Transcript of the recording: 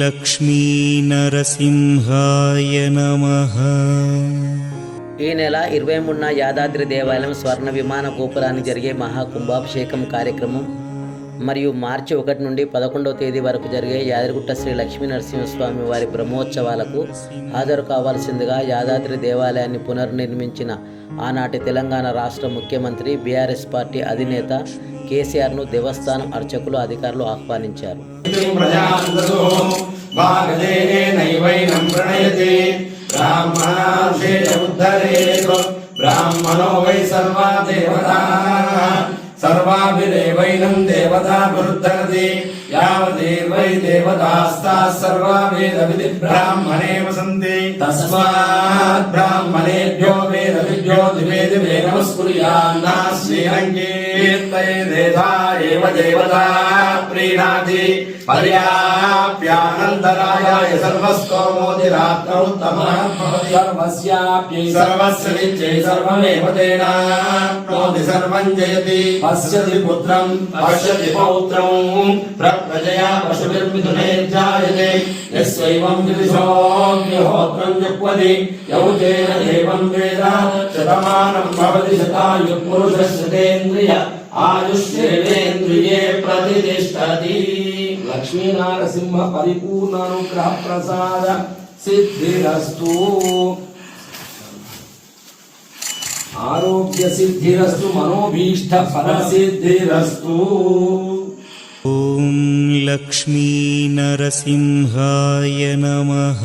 లక్ష్మీనరసింహాయ నమ. ఈ నెల ఇరవై మూడున యాదాద్రి దేవాలయం స్వర్ణ విమాన గోపురాన్ని జరిగే మహాకుంభాభిషేకం కార్యక్రమం మరియు మార్చి ఒకటి నుండి పదకొండవ తేదీ వరకు జరిగే యాదగిరిగుట్ట శ్రీ లక్ష్మీ నరసింహస్వామి వారి బ్రహ్మోత్సవాలకు హాజరు కావాల్సిందిగా యాదాద్రి దేవాలయాన్ని పునర్నిర్మించిన ఆనాటి తెలంగాణ రాష్ట్ర ముఖ్యమంత్రి బీఆర్ఎస్ పార్టీ అధినేత కేసీఆర్ను దేవస్థానం అర్చకులు అధికారులు ఆహ్వానించారు. బ్రాహ్మణో వై సర్వా దేవతా సర్వాభిరేవైనం దేవతా వృద్ధరతి యావదేవై దేవతాస్తా సర్వా బ్రాహ్మణే వసంతి తస్మాత్ బ్రాహ్మణేభ్యో దివే దివే నమస్కుర్యాన్నా శ్రీరంగీర్తయేదేధా ఏవ దేవతా ప్రీణాతి పర్యాప్యానంతరాయాయ సర్వస్తోమోదిరాత్రోత్తమః భవతి. సర్వస్యాప్యై సర్వస్య నిత్యై సర్వమేవ తేనాప్నోతి సర్వం జయతి. పశ్యతి పుత్రం పశ్యతి పౌత్రం. ప్రజయా పశుభిర్మిథునే జాయతే యస్వైవం విదిశోగ్నిహోత్రం జుక్వది యౌజేన దేవం शतायुः पुरुषश्रुतेन्द्रिय आयुष्येवेन्द्रिये प्रतिष्ठति लक्ष्मीनारसिंह परिपूर्णानुग्रह प्रसाद सिद्धिरस्तु आरोग्य सिद्धिरस्तु मनोभीष्ट फल सिद्धिरस्तु ॐ लक्ष्मीनरसिंहाय नमः